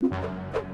you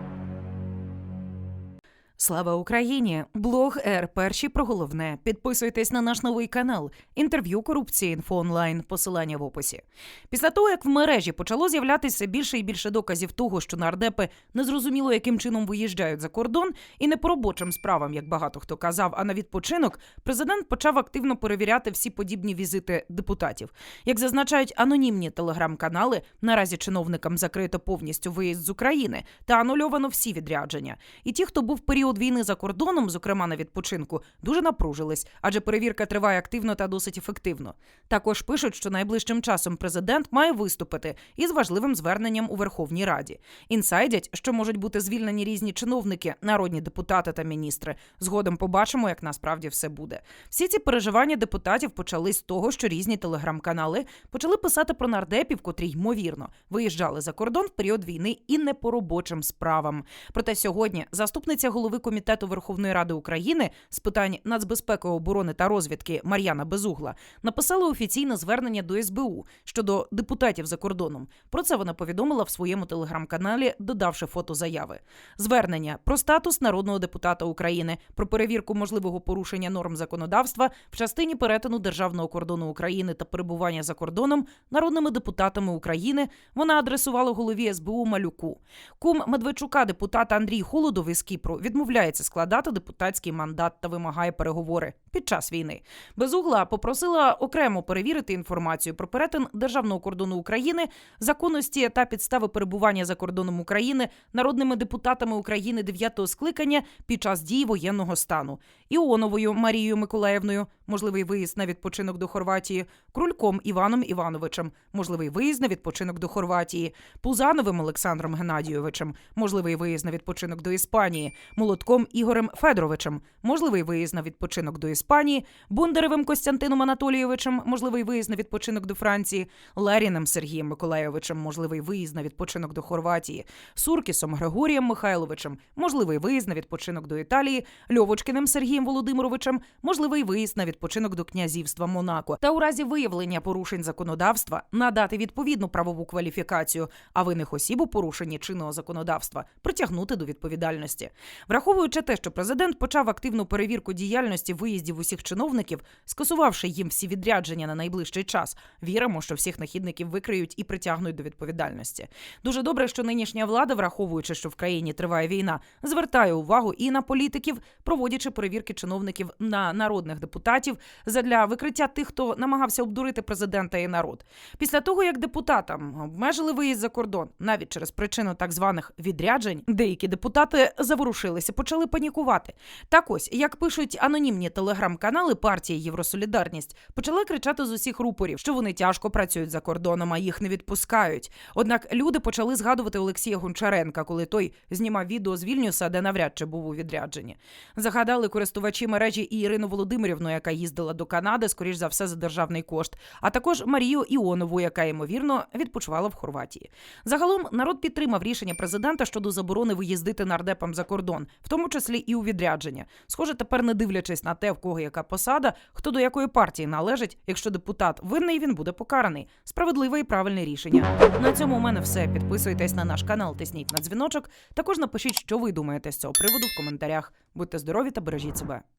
Слава Україні! Блог Р. Перші про головне. Підписуйтесь на наш новий канал. Інтерв'ю корупції інфо онлайн. Посилання в описі. Після того, як в мережі почало з'являтися більше і більше доказів того, що нардепи незрозуміло яким чином виїжджають за кордон, і не по робочим справам, як багато хто казав, а на відпочинок, президент почав активно перевіряти всі подібні візити депутатів. Як зазначають анонімні телеграм-канали, наразі чиновникам закрито повністю виїзд з України та анульовано всі відрядження. І ті, хто був в період війни за кордоном, зокрема на відпочинку, дуже напружились, адже перевірка триває активно та досить ефективно. Також пишуть, що найближчим часом президент має виступити із важливим зверненням у Верховній Раді. Інсайдять, що можуть бути звільнені різні чиновники, народні депутати та міністри. Згодом побачимо, як насправді все буде. Всі ці переживання депутатів почали з того, що різні телеграм-канали почали писати про нардепів, котрі ймовірно виїжджали за кордон в період війни і не по робочим справам. Проте сьогодні заступниця голови комітету Верховної Ради України з питань нацбезпеки, оборони та розвідки Мар'яна Безугла написала офіційне звернення до СБУ щодо депутатів за кордоном. Про це вона повідомила в своєму телеграм-каналі, додавши фото заяви. Звернення про статус народного депутата України, про перевірку можливого порушення норм законодавства в частині перетину державного кордону України та перебування за кордоном народними депутатами України. Вона адресувала голові СБУ Малюку. Кум Медведчука, депутата Андрій Холодов із Кіпру, відмовляється складати депутатський мандат та вимагає переговори під час війни. Безугла попросила окремо перевірити інформацію про перетин державного кордону України, законності та підстави перебування за кордоном України народними депутатами України 9-го скликання під час дії воєнного стану. Іоновою Марією Миколаївною. Можливий виїзд на відпочинок до Хорватії, Крульком Іваном Івановичем, можливий виїзд на відпочинок до Хорватії, Пузановим Олександром Геннадійовичем, можливий виїзд на відпочинок до Іспанії, Молотком Ігорем Федоровичем, можливий виїзд на відпочинок до Іспанії, Бондаревим Костянтином Анатолійовичем, можливий виїзд на відпочинок до Франції, Ларіним Сергієм Миколайовичем, можливий виїзд на відпочинок до Хорватії, Суркісом Григорієм Михайловичем, можливий виїзд на відпочинок до Італії, Льовочкиним Сергієм Володимировичем, можливий виїзд на відпочинок до князівства Монако. Та у разі виявлення порушень законодавства надати відповідну правову кваліфікацію, а винних осіб у порушенні чинного законодавства притягнути до відповідальності. Враховуючи те, що президент почав активну перевірку діяльності виїздів усіх чиновників, скасувавши їм всі відрядження на найближчий час, віримо, що всіх нахідників викриють і притягнуть до відповідальності. Дуже добре, що нинішня влада, враховуючи, що в країні триває війна, звертає увагу і на політиків, проводячи перевірки чиновників на народних депутатів задля викриття тих, хто намагався обдурити президента і народ. Після того, як депутатам обмежили виїзд за кордон, навіть через причину так званих відряджень, деякі депутати заворушилися, почали панікувати. Так ось, як пишуть анонімні телеграм-канали партії Євросолідарність, почали кричати з усіх рупорів, що вони тяжко працюють за кордоном, а їх не відпускають. Однак люди почали згадувати Олексія Гончаренка, коли той знімав відео з Вільнюса, де навряд чи був у відрядженні. Загадали користувачі мережі і Ірину Володимирівну, яка їздила до Канади, скоріш за все, за державний кошт, а також Марію Іонову, яка ймовірно відпочивала в Хорватії. Загалом народ підтримав рішення президента щодо заборони виїздити нардепам за кордон, в тому числі і у відрядження. Схоже, тепер не дивлячись на те, в кого яка посада, хто до якої партії належить. Якщо депутат винний, він буде покараний. Справедливе і правильне рішення. На цьому у мене все. Підписуйтесь на наш канал, тисніть на дзвіночок. Також напишіть, що ви думаєте з цього приводу в коментарях. Будьте здорові та бережіть себе.